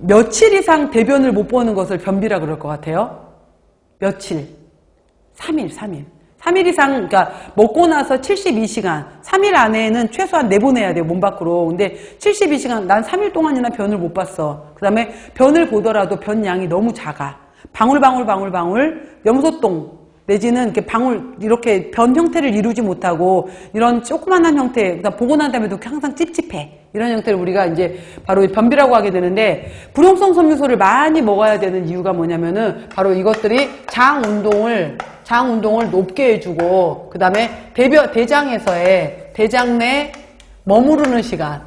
며칠 이상 대변을 못 보는 것을 변비라 그럴 것 같아요? 며칠? 3일, 3일. 3일 이상, 그러니까 먹고 나서 72시간, 3일 안에는 최소한 내보내야 돼요, 몸 밖으로. 근데 72시간, 난 3일 동안이나 변을 못 봤어. 그 다음에 변을 보더라도 변 양이 너무 작아. 방울 방울 방울 방울, 염소똥, 내지는 이렇게 방울, 이렇게 변 형태를 이루지 못하고 이런 조그만한 형태, 그다음 보고 난 다음에도 항상 찝찝해. 이런 형태를 우리가 이제 바로 이 변비라고 하게 되는데 불용성 섬유소를 많이 먹어야 되는 이유가 뭐냐면은 바로 이것들이 장 운동을 장 운동을 높게 해주고 그 다음에 대장에서의 대장 내 머무르는 시간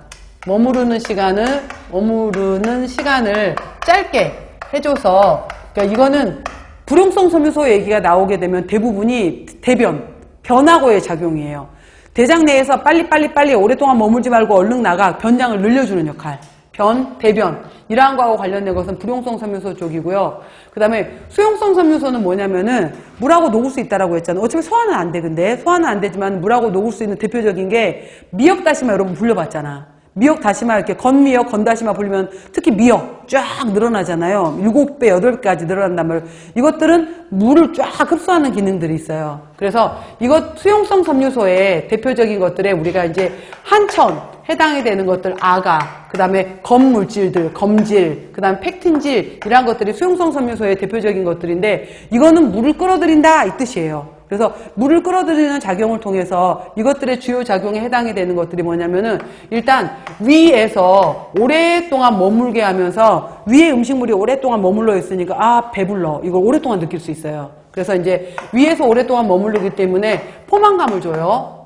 머무르는 시간을 머무르는 시간을 짧게 해줘서 그러니까 이거는 불용성 섬유소 얘기가 나오게 되면 대부분이 대변 변하고의 작용이에요. 대장 내에서 빨리 빨리 빨리 오랫동안 머물지 말고 얼른 나가 변장을 늘려주는 역할. 변, 대변 이러한 거하고 관련된 것은 불용성 섬유소 쪽이고요. 그 다음에 수용성 섬유소는 뭐냐면은 물하고 녹을 수 있다라고 했잖아요. 어차피 소화는 안 돼, 근데 소화는 안 되지만 물하고 녹을 수 있는 대표적인 게 미역 다시마 여러분 불려봤잖아. 미역 다시마 이렇게 건미역, 건다시마 불리면 특히 미역 쫙 늘어나잖아요. 7배, 8배까지 늘어난단 말이에요. 이것들은 물을 쫙 흡수하는 기능들이 있어요. 그래서 이것 수용성 섬유소의 대표적인 것들에 우리가 이제 한천 해당이 되는 것들 아가, 그 다음에 검물질들, 검질, 그 다음에 팩틴질 이런 것들이 수용성 섬유소의 대표적인 것들인데 이거는 물을 끌어들인다 이 뜻이에요. 그래서 물을 끌어들이는 작용을 통해서 이것들의 주요 작용에 해당이 되는 것들이 뭐냐면은 일단 위에서 오랫동안 머물게 하면서 위에 음식물이 오랫동안 머물러 있으니까 아 배불러 이걸 오랫동안 느낄 수 있어요. 그래서 이제 위에서 오랫동안 머무르기 때문에 포만감을 줘요.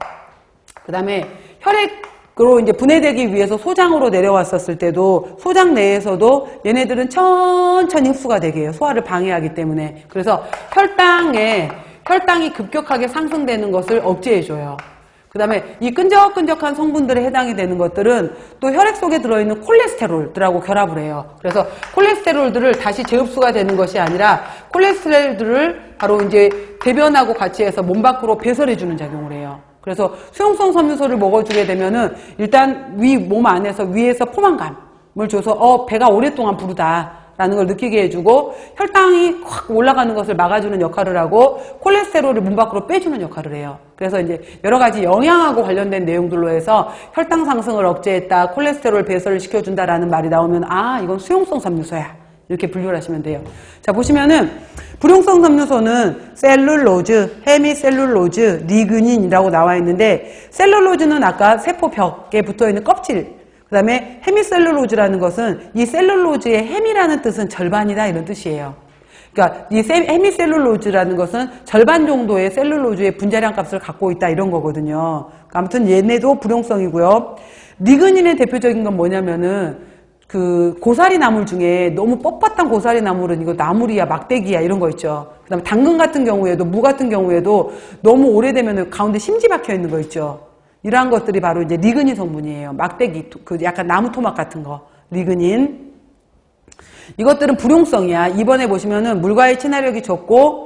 그 다음에 혈액으로 이제 분해되기 위해서 소장으로 내려왔었을 때도 소장 내에서도 얘네들은 천천히 흡수가 되게 해요. 소화를 방해하기 때문에. 그래서 혈당에 혈당이 급격하게 상승되는 것을 억제해줘요. 그 다음에 이 끈적끈적한 성분들에 해당이 되는 것들은 또 혈액 속에 들어있는 콜레스테롤들하고 결합을 해요. 그래서 콜레스테롤들을 다시 재흡수가 되는 것이 아니라 콜레스테롤들을 바로 이제 대변하고 같이 해서 몸 밖으로 배설해주는 작용을 해요. 그래서 수용성 섬유소를 먹어주게 되면은 일단 위 몸 안에서 위에서 포만감을 줘서 어 배가 오랫동안 부르다. 라는 걸 느끼게 해주고 혈당이 확 올라가는 것을 막아주는 역할을 하고 콜레스테롤을 몸 밖으로 빼주는 역할을 해요. 그래서 이제 여러 가지 영양하고 관련된 내용들로 해서 혈당 상승을 억제했다, 콜레스테롤 배설을 시켜준다라는 말이 나오면 아 이건 수용성 섬유소야 이렇게 분류를 하시면 돼요. 자 보시면은 불용성 섬유소는 셀룰로즈, 헤미셀룰로즈, 리그닌이라고 나와 있는데 셀룰로즈는 아까 세포 벽에 붙어 있는 껍질 그 다음에 헤미셀룰로즈라는 것은 이 셀룰로즈의 헤미라는 뜻은 절반이다 이런 뜻이에요. 그러니까 이 헤미셀룰로즈라는 것은 절반 정도의 셀룰로즈의 분자량 값을 갖고 있다 이런 거거든요. 그러니까 아무튼 얘네도 불용성이고요. 리그닌의 대표적인 건 뭐냐면은 그 고사리 나물 중에 너무 뻣뻣한 고사리 나물은 이거 나물이야 막대기야 이런 거 있죠. 그다음에 당근 같은 경우에도 무 같은 경우에도 너무 오래되면 가운데 심지 박혀 있는 거 있죠. 이러한 것들이 바로 이제 리그닌 성분이에요. 막대기, 그 약간 나무 토막 같은 거. 리그닌. 이것들은 불용성이야. 이번에 보시면은 물과의 친화력이 적고